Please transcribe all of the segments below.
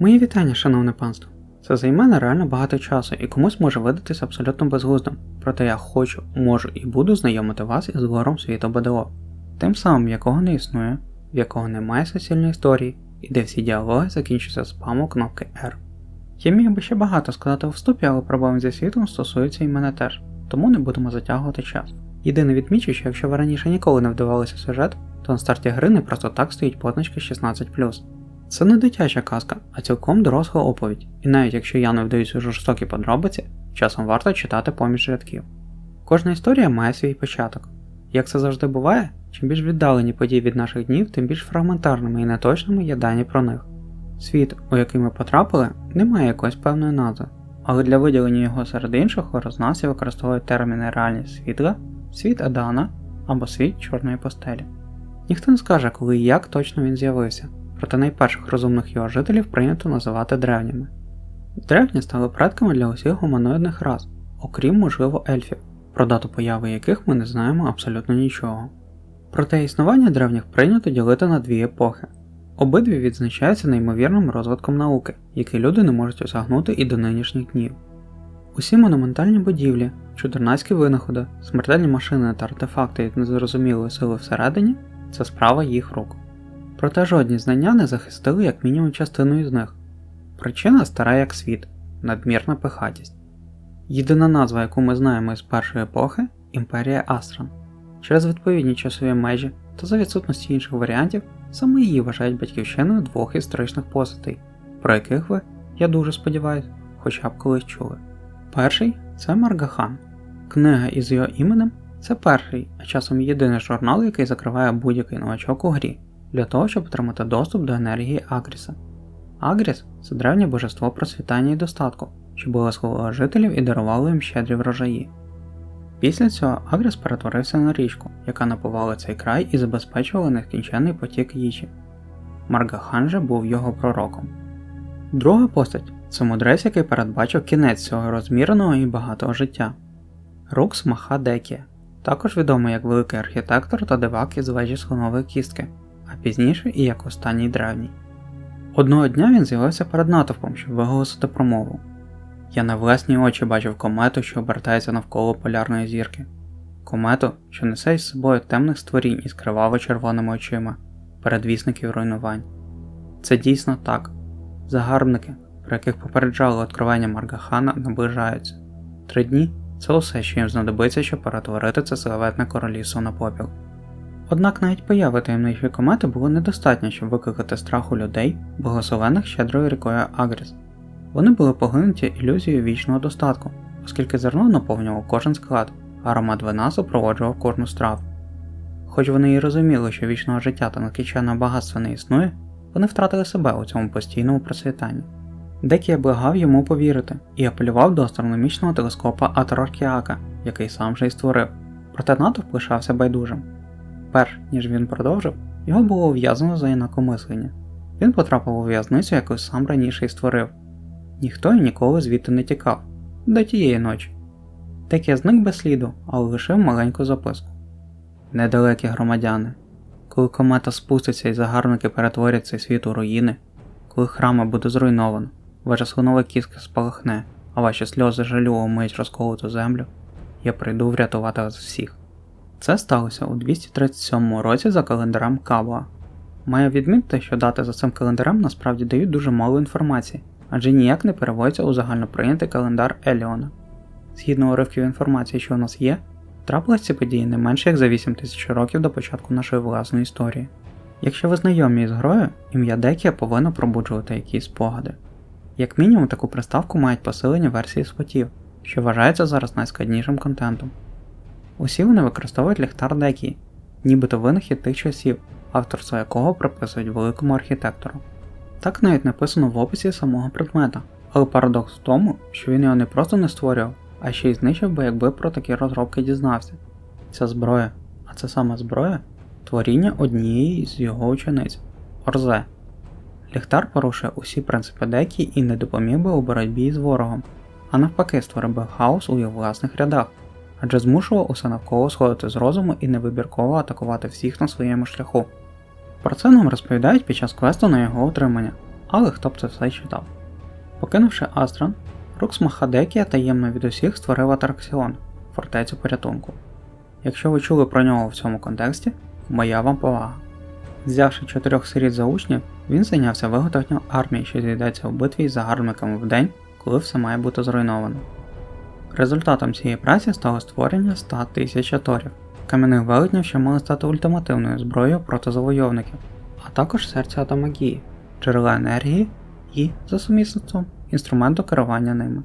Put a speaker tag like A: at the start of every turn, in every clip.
A: Мої вітання, шановне панство. Це займе нереально багато часу і комусь може видатись абсолютно безглуздим, проте я хочу, можу і буду знайомити вас із гором світу БДО, тим самим якого не існує, в якого немає суцільної історії, і де всі діалоги закінчуються спамом кнопки R. Я міг би ще багато сказати у вступі, але проблеми зі світом стосуються і мене теж, тому не будемо затягувати час. Єдине відмічу, що якщо ви раніше ніколи не вдавалися сюжет, то на старті гри не просто так стоїть позначка 16. Це не дитяча казка, а цілком доросла оповідь, і навіть якщо я не вдаюсь у жорстокі подробиці, часом варто читати поміж рядків. Кожна історія має свій початок. Як це завжди буває, чим більш віддалені події від наших днів, тим більш фрагментарними і неточними є дані про них. Світ, у який ми потрапили, не має якоїсь певної назви, але для виділення його серед інших хорознавці використовують терміни реальність світла, світ Адана або світ чорної постелі. Ніхто не скаже, коли і як точно він з'явився, проте найперших розумних його жителів прийнято називати древніми. Древні стали предками для усіх гуманоїдних рас, окрім, можливо, ельфів, про дату появи яких ми не знаємо абсолютно нічого. Проте існування древніх прийнято ділити на дві епохи. Обидві відзначаються неймовірним розвитком науки, який люди не можуть осягнути і до нинішніх днів. Усі монументальні будівлі, чудернацькі винаходи, смертельні машини та артефакти від незрозумілої сили всередині це справа їх рук. Проте жодні знання не захистили як мінімум частину із них. Причина стара як світ, надмірна пихатість. Єдина назва, яку ми знаємо із першої епохи імперія Астран. Через відповідні часові межі та за відсутності інших варіантів, саме її вважають батьківщиною двох історичних постатей, про яких ви, я дуже сподіваюся, хоча б колись чули. Перший це Маргахан. Книга із його іменем це перший, а часом єдиний журнал, який закриває будь-який новачок у грі, для того, щоб отримати доступ до енергії Агріса. Агріс це древнє божество процвітання і достатку, що благословило жителів і дарувало їм щедрі врожаї. Після цього Агріс перетворився на річку, яка напувала цей край і забезпечувала нескінченний потік їжі. Маргахан же був його пророком. Друга постать це мудрець, який передбачив кінець цього розміреного і багатого життя. Рукс Махадекія, також відомий як великий архітектор та дивак із вежі слонової кістки, а пізніше і як останній древній. Одного дня він з'явився перед натовпом, щоб виголосити промову. Я на власні очі бачив комету, що обертається навколо полярної зірки, комету, що несе із собою темних створінь із криваво червоними очима, передвісників руйнувань. Це дійсно так. Загарбники, про яких попереджали відкривання Маргахана, наближаються. Три дні це усе, що їм знадобиться, щоб перетворити це славетне королівство на попіл. Однак навіть появи таємничої комети було недостатньо, щоб викликати страх у людей, благословених щедрою рікою Агріс. Вони були поглинуті ілюзією вічного достатку, оскільки зерно наповнював кожен склад, а аромат вина супроводжував кожну страву. Хоч вони і розуміли, що вічного життя та накіченого багатства не існує, вони втратили себе у цьому постійному процвітанні. Декія благав йому повірити і апелював до астрономічного телескопа Атроркіака, який сам же й створив, проте натовп лишався байдужим. Перш ніж він продовжив, його було ув'язано за інакомислення. Він потрапив у в'язницю, яку сам раніше й створив. Ніхто і ніколи звідти не тікав до тієї ночі. Так я зник без сліду, але лишив маленьку записку. Недалекі громадяни, коли комета спуститься і загарбники перетворять цей світ у руїни, коли храми буде зруйновано, ваша слонова кістка спалахне, а ваші сльози жалю омиють розколоту землю, я прийду врятувати вас всіх. Це сталося у 237 році за календарем Кабуа. Маю відмітити, що дати за цим календарем насправді дають дуже мало інформації, адже ніяк не переводиться у загальноприйнятий календар Еліона. Згідно уривків інформації, що у нас є, трапились ці події не менше як за 8 тисяч років до початку нашої власної історії. Якщо ви знайомі із грою, ім'я Декія повинно пробуджувати якісь спогади. Як мінімум, таку приставку мають посилені версії спотів, що вважається зараз найскладнішим контентом. Усі вони використовують ліхтар Декії, нібито винахід тих часів, авторство якого приписують великому архітектору. Так навіть написано в описі самого предмета, але парадокс в тому, що він його не просто не створював, а ще й знищив би, якби про такі розробки дізнався. Ця зброя, а це саме зброя, творіння однієї з його учениць Орзе. Ліхтар порушує усі принципи Декі і не допоміг би у боротьбі з ворогом, а навпаки створив би хаос у його власних рядах, адже змушував усе навколо сходити з розуму і невибірково атакувати всіх на своєму шляху. Про це нам розповідають під час квесту на його отримання. але хто б це все читав. Покинувши Астран, Рукс Махадекія таємно від усіх створив атракціон фортецю порятунку. Якщо ви чули про нього в цьому контексті, моя вам повага. Взявши чотирьох сиріт за учнів, він зайнявся виготовленням армії, що зійдеться в битві із загарбниками в день, коли все має бути зруйновано. Результатом цієї праці стало створення 100 тисяч аторів, кам'яних велетнів, що мали стати ультимативною зброєю проти завойовників, а також серця Атомагії, джерела енергії і, за сумісництвом, інструменту керування ними.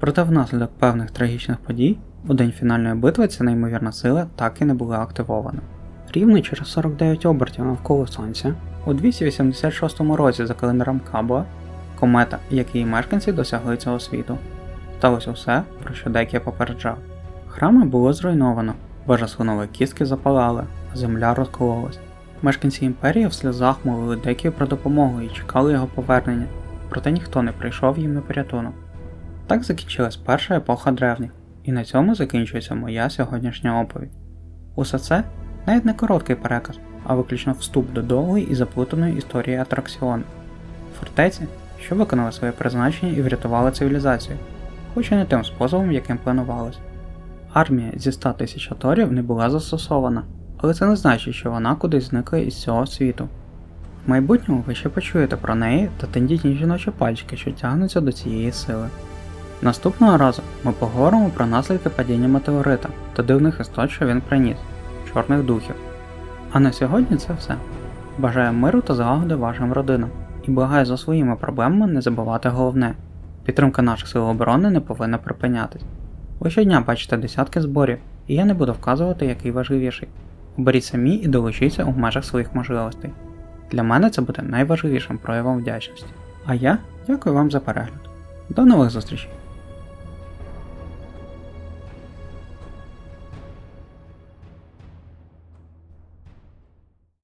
A: Проте внаслідок певних трагічних подій у день фінальної битви ця неймовірна сила так і не була активована. Рівно через 49 обертів навколо Сонця, у 286 році за календарем Кабуа, комета, як її мешканці досягли цього світу. Сталося все, про що Декія попереджав. Храми було зруйновано, вежа слонової кістки запалали, а земля розкололась. Мешканці імперії в сльозах молили Декію про допомогу і чекали його повернення, проте ніхто не прийшов їм на порятунок. Так закінчилась перша епоха древніх, і на цьому закінчується моя сьогоднішня оповідь. Усе це навіть не короткий переказ, а виключно вступ до довгої і заплутаної історії атракціону. Фортеці, що виконали своє призначення і врятували цивілізацію, хоч і не тим способом, яким планувалось. Армія зі 100 тисяч аторів не була застосована, але це не значить, що вона кудись зникає із цього світу. В майбутньому ви ще почуєте про неї та тендітні жіночі пальчики, що тягнуться до цієї сили. Наступного разу ми поговоримо про наслідки падіння метеорита та дивних істот, що він приніс чорних духів. А на сьогодні це все. Бажаю миру та злагоди вашим родинам і благаю за своїми проблемами не забувати головне. Підтримка наших сил оборони не повинна припинятись. Ви щодня бачите десятки зборів, і я не буду вказувати, який важливіший. Оберіть самі і долучіться у межах своїх можливостей. Для мене це буде найважливішим проявом вдячності. А я дякую вам за перегляд. До нових зустрічей!